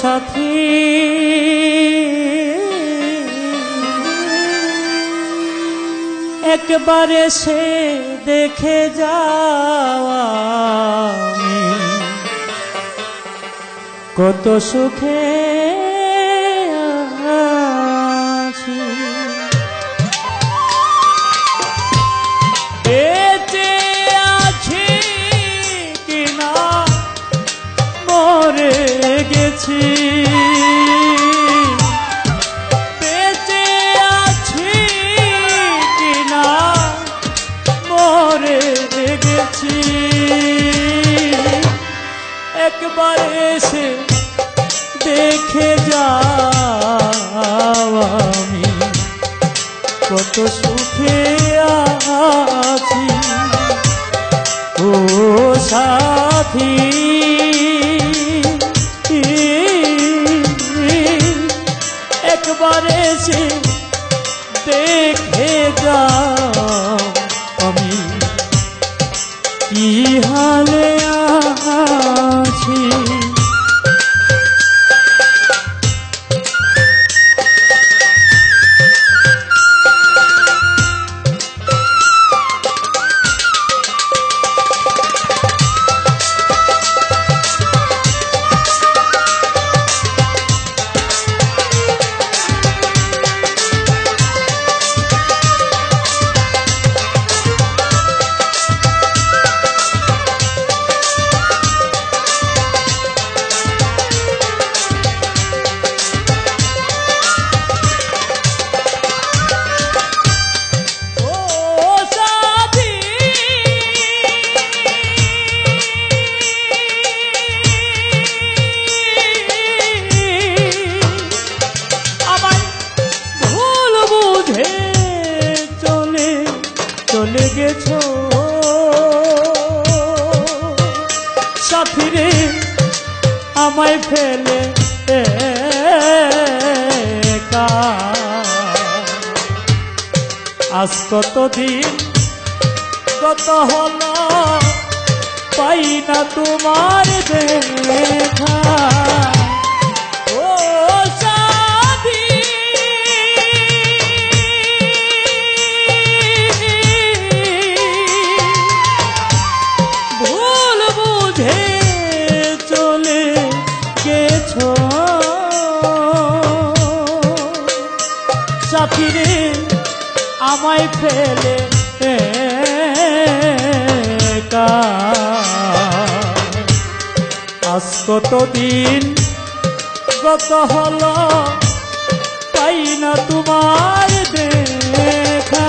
সাথী। একবারে সে দেখে যাওয়া কত সুখে সাথী। একবার এসে দেখে যাও আমি। কি হালে আছি। আমায় ফেলে আজ কতদিন কত হল পাই না তোমার দেখা। আমায় ফেলে। আজ কতদিন গত হলো পাই না তোমার দেখা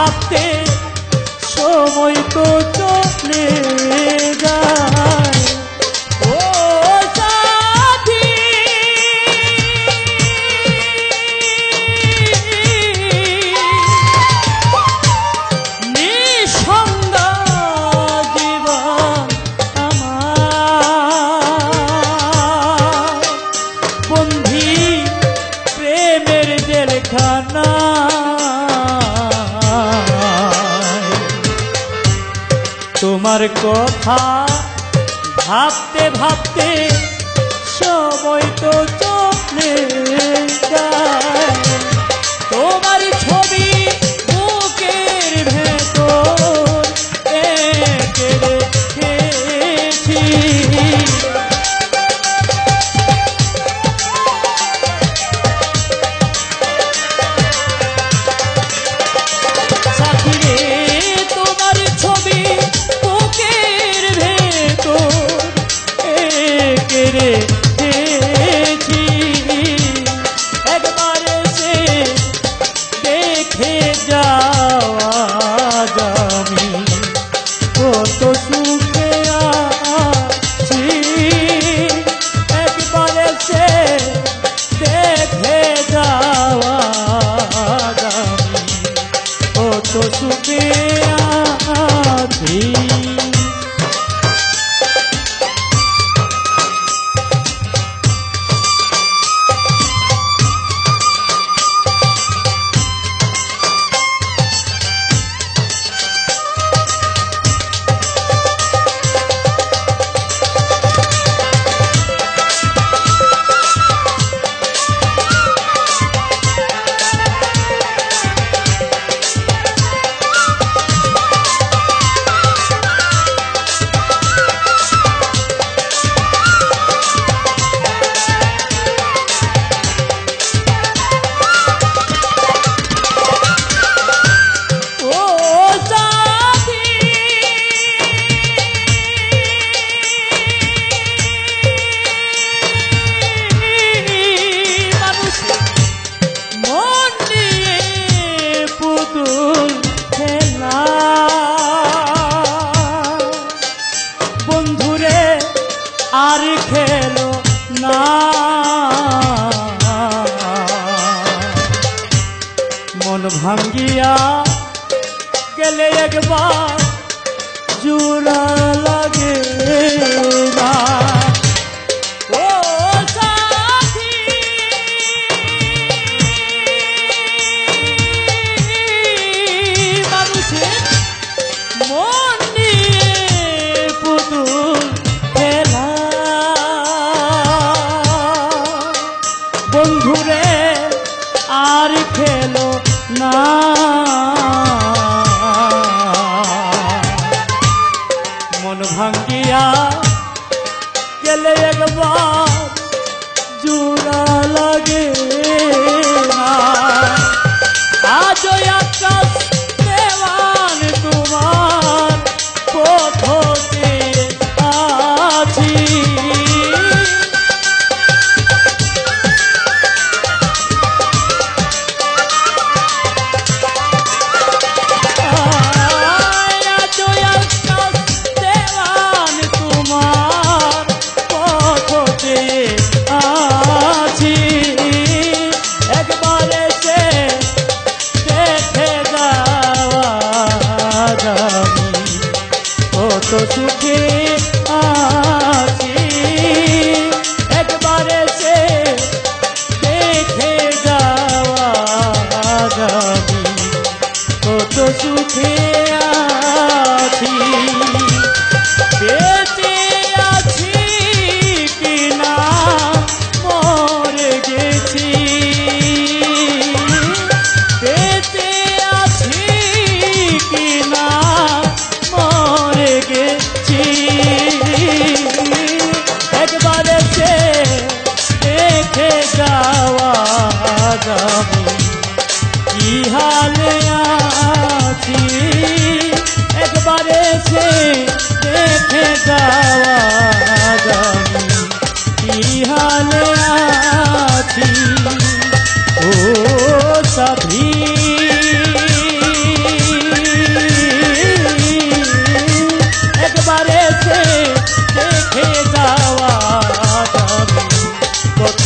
ভাবতে সময় তো চলে। তোমার কথা ভাবতে ভাবতে সময় তো চলে তোমার ছবি গেলে গেলে একবার জোড়া লাগে না। আজ সুখে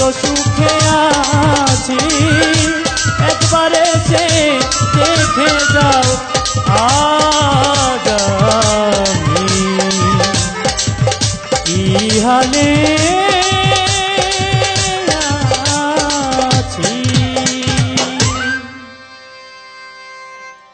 সুখে আছি